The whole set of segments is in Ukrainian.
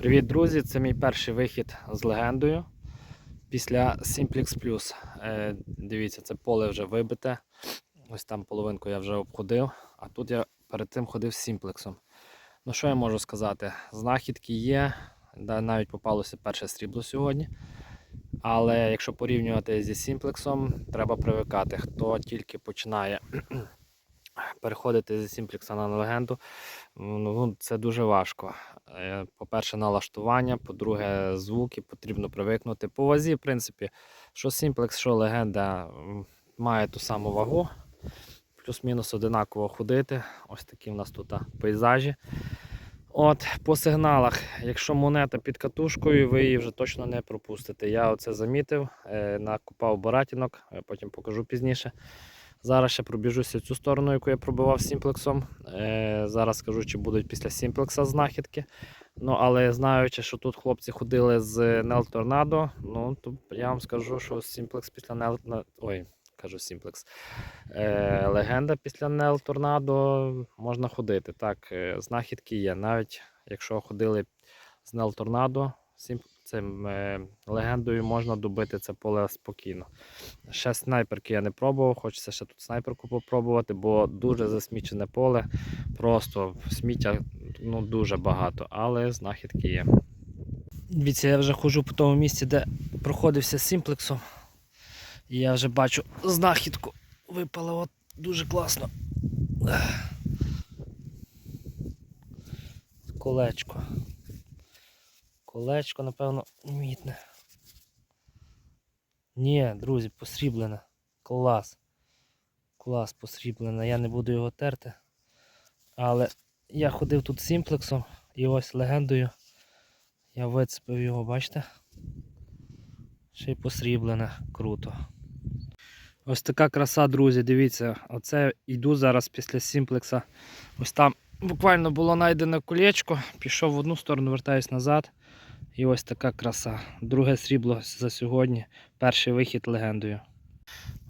Привіт, друзі! Це мій перший вихід з легендою після Simplex Plus. Е, дивіться, це поле вже вибите. Ось там половинку я вже обходив, а тут я перед тим ходив з Сімплексом. Ну що я можу сказати? Знахідки є, навіть попалося перше срібло сьогодні. Але якщо порівнювати зі Сімплексом, треба привикати. Хто тільки починає переходити зі Сімплекса на легенду, ну, це дуже важко. Е, По-перше, налаштування, по-друге, звуки потрібно привикнути. По вазі, в принципі, що Simplex, що легенда має ту саму вагу. Плюс-мінус одинаково ходити. Ось такі в нас тут пейзажі. От, По сигналах, якщо монета під катушкою, ви її вже точно не пропустите. Я оце замітив, е, накупав баратінок, е, потім покажу пізніше. Зараз ще пробіжуся цю сторону, яку я пробивав сімплексом. Е, зараз скажу, чи будуть після сімплекса знахідки. Ну, але знаючи, що тут хлопці ходили з Нел Торнадо, ну, то я вам скажу, що сімплекс після на- Ой, кажу сімплекс. Е, легенда після Нел Торнадо можна ходити. Так, е, знахідки є. Навіть якщо ходили з Нел Торнадо, сім... цим е, легендою можна добити це поле спокійно. Ще снайперки я не пробував, хочеться ще тут снайперку попробувати, бо дуже засмічене поле. Просто сміття ну, дуже багато, але знахідки є. Дивіться, я вже ходжу по тому місці, де проходився з сімплексом. І я вже бачу знахідку. Випала от дуже класно. Колечко. Колечко, напевно, мітне. Ні, друзі, посріблене. Клас. Клас посріблене. Я не буду його терти. Але я ходив тут сімплексом і ось легендою. Я вицепив його, бачите? Ще й посріблене. Круто. Ось така краса, друзі, дивіться. Оце йду зараз після сімплекса. Ось там буквально було знайдене колечко. Пішов в одну сторону, вертаюсь назад. І ось така краса. Друге срібло за сьогодні. Перший вихід легендою.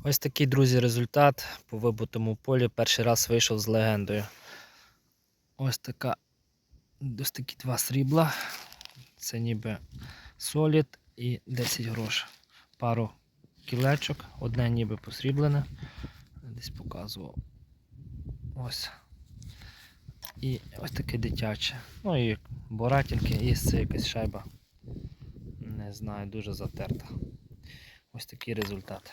Ось такий, друзі, результат по вибутому полі. Перший раз вийшов з легендою. Ось така. Ось такі два срібла. Це ніби солід і 10 грош. Пару кілечок, одне ніби посріблене. Десь показував. Ось. І ось таке дитяче. Ну і боратінки, і це якась шайба. Не знаю, дуже затерта. Ось такий результат.